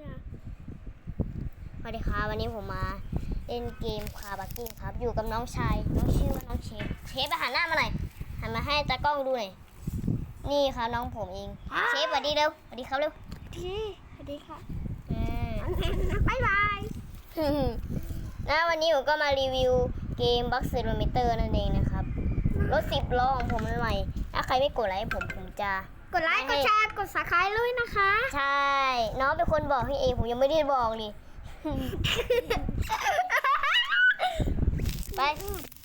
เนี่ยสวัสดีครับวันนี้ผมมาเล่นเกมคาบักกิ้งครับ อยู่กับน้องชายน้องชื่อว่าน้องเชฟเชฟไปหันหน้ามาหน่อยหันมาให้ตากล้องดูหน่อยนี่ครับน้องผมเอง เชฟสวัสดีเร็วสวัสดีครับเร็วพี่สวัสดีค่ะอ่าบ๊ายบายนะวันนี้ผมก็มารีวิวเกมบัคเซโรมิเตอร์นั่นเองนะครับรถสิบล้อของผมใหม่ๆถ้าใครไม่กดไลค์ผมผมจะ กดไลค์ กดแชร์ กดสับสไครต์ด้วยนะคะ ใช่ น้องเป็นคนบอกให้เองผมยังไม่ได้บอกนี่ ไป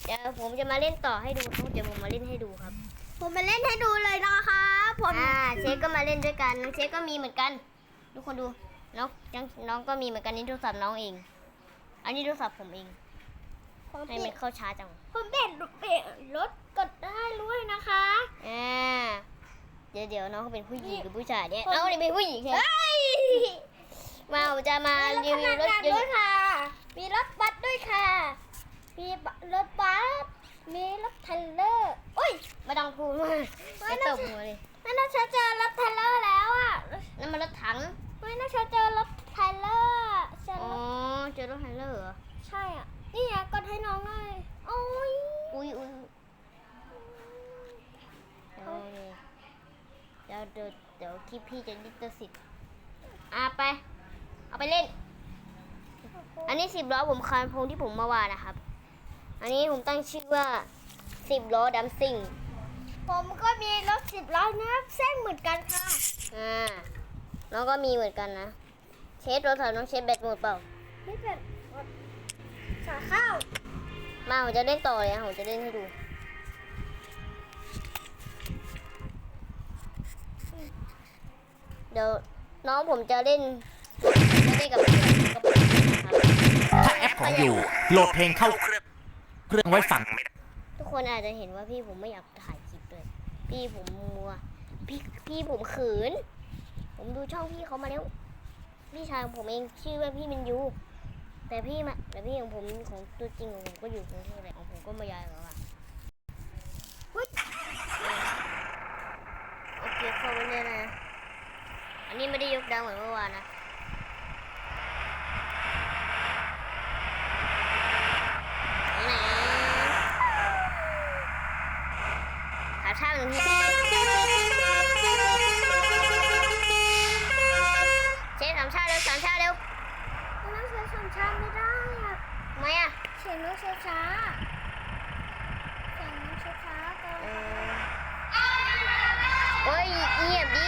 เดี๋ยวผมจะมาเล่นต่อให้ดูครับเดี๋ยวผมมาเล่นให้ดูครับ ผมมาเล่นให้ดูเลยนะคะผมอ่าเชฟก็มาเล่นด้วยกันน้องเชฟก็มีเหมือนกัน ทุกคนดูน้องยังน้องก็มีเหมือนกันนี่โทรศัพท์น้องเอง อันนี้โทรศัพท์ผมเองผมให้เปลี่มัยนนเข้าช้าจังผมเปลี่ยนเปลี่ยนรถกดได้ด้วยนะคะ อ่า เดี๋ยวเดี๋ยวน้องเขาเป็นผู้หญิงหรือผู้ชายเนี่ยผมน้องนี่เป็นผู้หญิงใช่ไหมเฮ้ยมาผมจะมามีรีรถวิพวรถยนนักงานด้วยต์ค่ะ มีรถบัสด้วยค่ะ มีรถบัส มีรถเทรลเลอร์อุ้ยไม่ต้องพูดมากไม่ไม่น่าตบหัวเลยนั่นน่าจะเจอรถเทรลเลอร์แล้วอะนั่นมันรถถัง ไม่น่าจะเจอรถเทรลเลอร์เจออ๋อรถเจอรถไฮเลอร์เหรอ ใช่อะ นี่ไงกดให้น้องหน่อยโอ้ย อุ้ยอุ้ยเดี๋ยวนี่ เดี๋ยวเดี๋ยวเดี๋ยวคลิปพี่จะดิจิตอลสิทธิ์อะไป เอาไปเล่น อันนี้สิบล้อผมคานพงที่ผมมาวาดนะครับ อันนี้ผมตั้งชื่อว่าสิบล้อดัมซิ่ง ผมก็มีรถสิบล้อนะครับเส้นเหมือนกันค่ะ อ่าน้องก็มีเหมือนกันนะ เชฟโทรศัพท์น้องเชฟแบตหมดเปล่านี่เป็นรถสาข้าว มาผมจะเล่นต่อเลยนะผมจะเล่นให้ดู เดี๋ยวน้องผมจะเล่นจะเล่นกับเพื่อนกับผมนะครับถ้าแอปของอยู่โหลดเพลงเข้าเครื่องเครื่องไว้ฟังไม่ได้ทุกคนอาจจะเห็นว่าพี่ผมไม่อยากถ่ายคลิปเลย พี่ผมมัว พี่พี่ผมเขินผมดูช่องพี่เขามาแล้ว พี่ชายของผมเองชื่อว่าพี่มินยู แต่พี่มาแต่พี่ของผมของตัวจริงของผมก็อยู่กรุงเทพแหละของผมก็มายายแล้วอะเฮ้ยโอเคเข้าไปเลยนะ อันนี้ไม่ได้ยกดังเหมือนเมื่อวานนะไหนหาท่าหนึ่งทีเชฟสามชาเร็วสามชาเร็วนั่งเสียสามชาไม่ได้อะทำไมอะเสียงรถช้าๆเสียงรถช้าๆก่อนเออโอ้ยเงียบดิ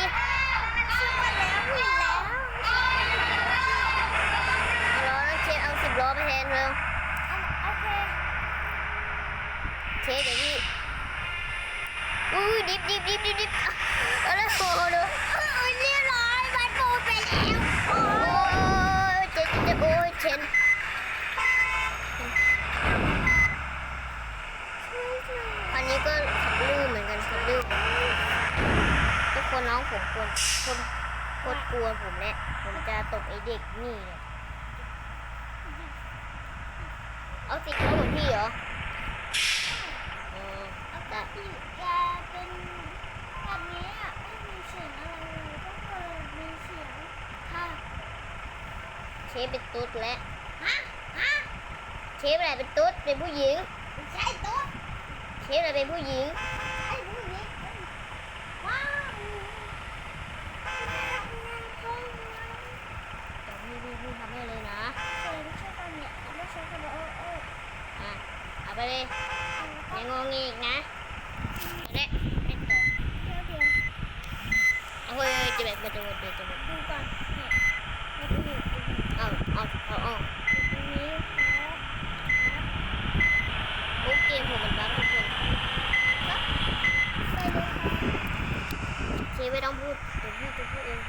ชื่อมาแล้วเห็นแล้ว เอาล้อน้องเชฟเอาสิบล้อไปแทนเร็ว โอเค เชฟเดี๋ยวพี่อุ้ ยดิบดิบดิบเอาแล้วโอ้โหดูเออเรียบร้อยบัตรปูไปแล้วโอ้ยเจ็บเจ็บโอ้ยเชนอันนี้ก็ลื่นเหมือนกันขับลื่นทุกคนน้องผมควรคนโคตรกลัวผมแหละผมจะตบไอเด็กนี่เนี่ยเอาสิเขาเหมือนพี่เหรอเออแต่กติแกเป็น แบบนี้อะไม่มีเสียงอะไรเลยต้องเปิดมีเสียงค่ะเชฟเป็นตุ๊ดและฮะฮะเชฟอะไรเป็นตุ๊ดเป็นผู้หญิงไม่ใช่ตุ๊ดเชฟอะไรเป็นผู้หญิงไอ้ผู้หญิงว้าวเดี๋ยวพี่พี่พี่ทำให้เลยนะไม่ใช่ตอนเนี้ยไม่ใช่ตอนเนี้ยโอ้โอ้อะเอาไปเลยเอาอย่างงงอีกนะเอาละเล่นต่อ เดี๋ยวเดี๋ยว เฮ้ยจะแบบจะแบบจะแบบดูก่อนเนี่ยมาดูดูดูเอาเอาเอาเอาตรงนี้ครับปุ๊บเกมผมมันบ้าทุกคนไปเลยค่ะเคไม่ต้องพูดเดี๋ยวพี่จะพูดเอง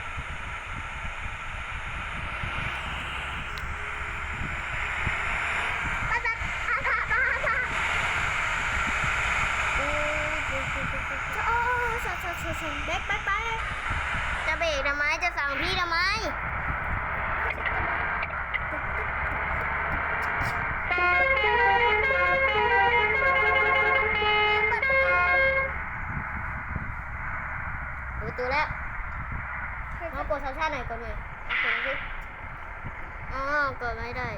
ไปไปอาค่ะมาค่ะ อู้ปุ๊บปุ๊บปุ๊บปุ๊บ โอ้สดสดสดสดเด็กไปไป จะเบรกทำไมจะสั่งพี่ทำไมดู ตัวแล้วมากดสัญชาหน่อยกดหน่อยกดหน่อยสิเกิดไม่ได้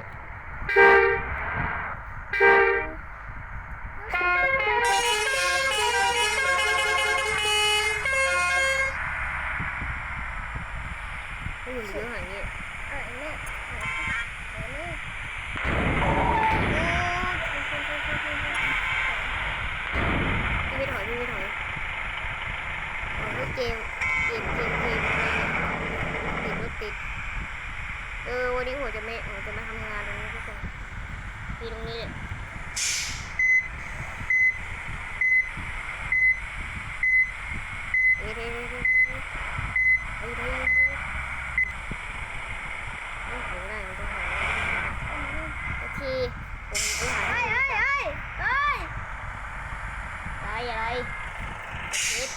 อยู่เยอะขนาดนี้ เออแม่เออแม่ พี่ไม่ถอยพี่ไม่ถอยโอ้ยเกมเกมเกมเกมติดรถติด เออวันนี้ผมจะไม่ผมจะมาทำงานตรงนี้ทุกคน พี่ตรงนี้เลยเฮ้ยเฮ้ยเฮ้ยเฮ้ยเฮ้ยเฮ้ยไม่ถอยได้มันต้องถอยโอเคผมไปหา เฮ้ยเฮ้ยเฮ้ยเฮ้ย อะไรอะไรนิด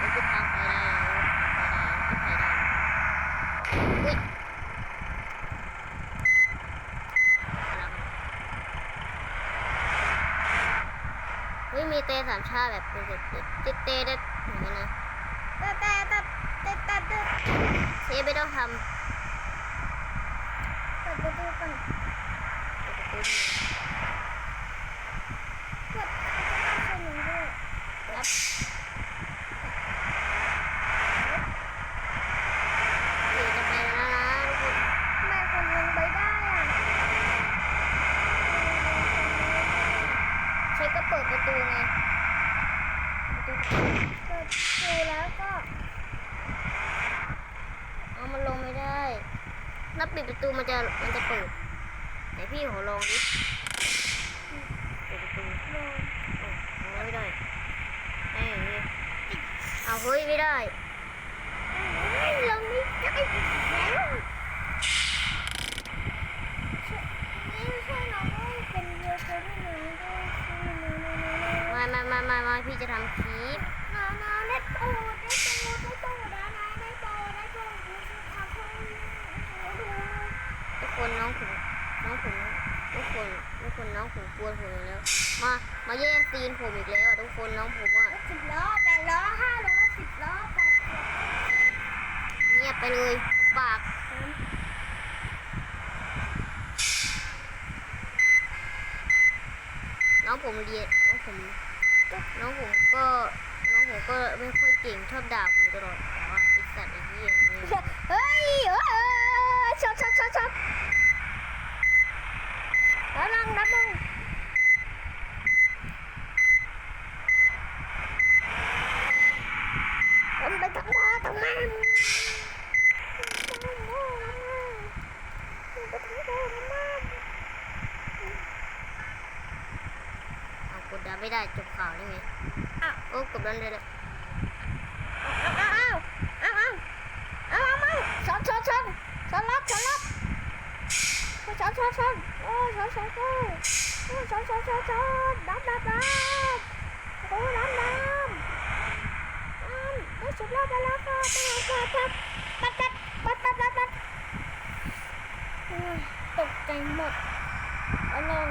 นี่คือทางไปได้แล้วทางไปได้ที่ไปได้อุ้ย เฮ้ยมีเตสามชาแบบเป็นแบบเต้เตได้อย่างนี้นะเต่แต่แต่แต่แต่แต่เชฟไม่ต้องทำเปิดประตูก่อนเปิดประตู เปิดเขาจะมาช่วยหนูด้วย รับเดี๋ยวจะไปแล้วนะทุกคน ทำไมคนลงไปได้อะ เปิดประตูไงประตูเปิดประตูแล้วก็เอามันลงไม่ได้ถ้าปิดประตูมันจะมันจะเปิดไหนพี่ขอลองดิเปิดประตูลงโอ้เอาไม่ได้ไอ้อย่างงี้เอาเฮ้ยไม่ได้ เฮ้ยลงไม่ได้อีกแล้วนี่ช่วยน้องด้วยเป็นเรือตัวที่น้องด้วยช่วยน้องน้องน้องน้อง มามามามามาพี่จะทำคลิป น้องน้องได้โปรดได้โปรดได้โปรดนะนายได้โปรดได้โปรดดูสิทำให้หนูดู ทุกคนน้องผมน้องผมทุกคนทุกคนน้องผมกลัวผมอีกแล้ว มามาแย่งซีนผมอีกแล้วอะทุกคนน้องผมอะสิบล้อแปดล้อห้าล้อสิบล้อแปดล้อเงียบไปเลยปากน้องผมเรียนน้องผมน้องผมก็น้องผมก็ไม่ค่อยเก่งชอบด่าผมตลอดแต่ว่าไอสัตว์ไอ้เหี้ยนี่ เฮ้ยเฮ้ยช็อตช็อตช็อตช็อตแล้วนั่งนับนึงมันไปทางพ่อทางแม่ไปทางพ่อทางแม่ไปทางพ่อทางแม่ เอากดดันไม่ได้จบข่าวได้ไงอ้าวโอ้กดดันได้เลยอ้าวอ้าวอ้าวอ้าวอ้าวอ้าวช็อตช็อตช็อตช็อตรับช็อตรับช็อตช็อตช็อตโอ้ช็อตช็อตช็อตโอ้ช็อตช็อตช็อตช็อตดับดับดับโอ้ดับดับอ้าวได้สิบรอบไปแล้วค่ะปัดปัดปัดปัดปัดปัดปัดโอ้ยตกใจหมดเอาลง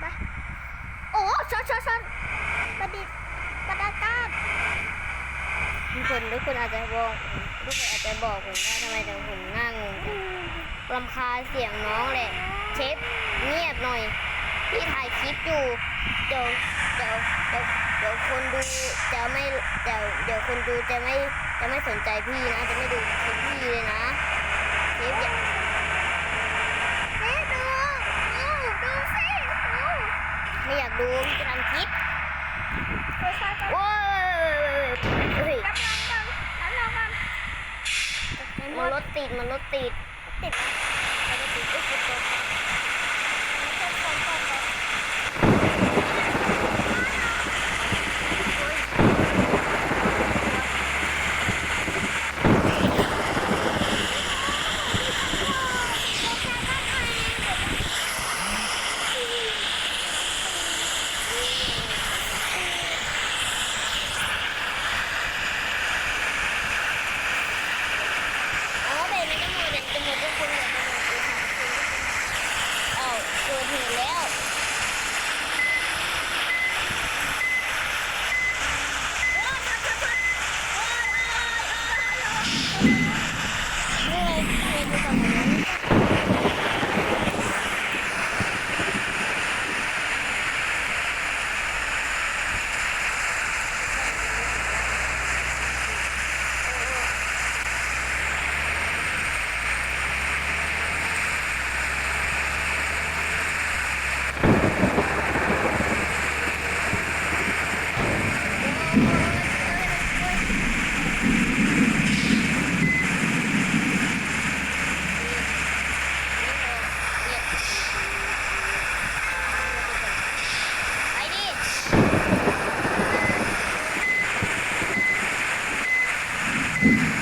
ไปโอ้ช็อตช็อตช็อตประดิษฐ์ประดาการ ทุกคนทุกคนอาจจะบอกทุกคนอาจจะบอกผมว่าทำไมถึงผมนั่งรำคาญเสียงน้องแหละ เชฟเงียบหน่อย พี่ถ่ายคลิปอยู่ เดี๋ยวเดี๋ยวเดี๋ยวเดี๋ยวคนดูจะไม่เดี๋ยวเดี๋ยวคนดูจะไม่จะไม่สนใจพี่นะ จะไม่ดูคลิปพี่เลยนะเชฟอย่าเฮ้ดูดูดูสิไม่อยากดูพี่จะทำคลิปโว้ยเฮ้ย น้ำลงก่อนน้ำลงก่อนตกใจห มันดรถติดมันรถติดติดมันรถติด Yeah. เ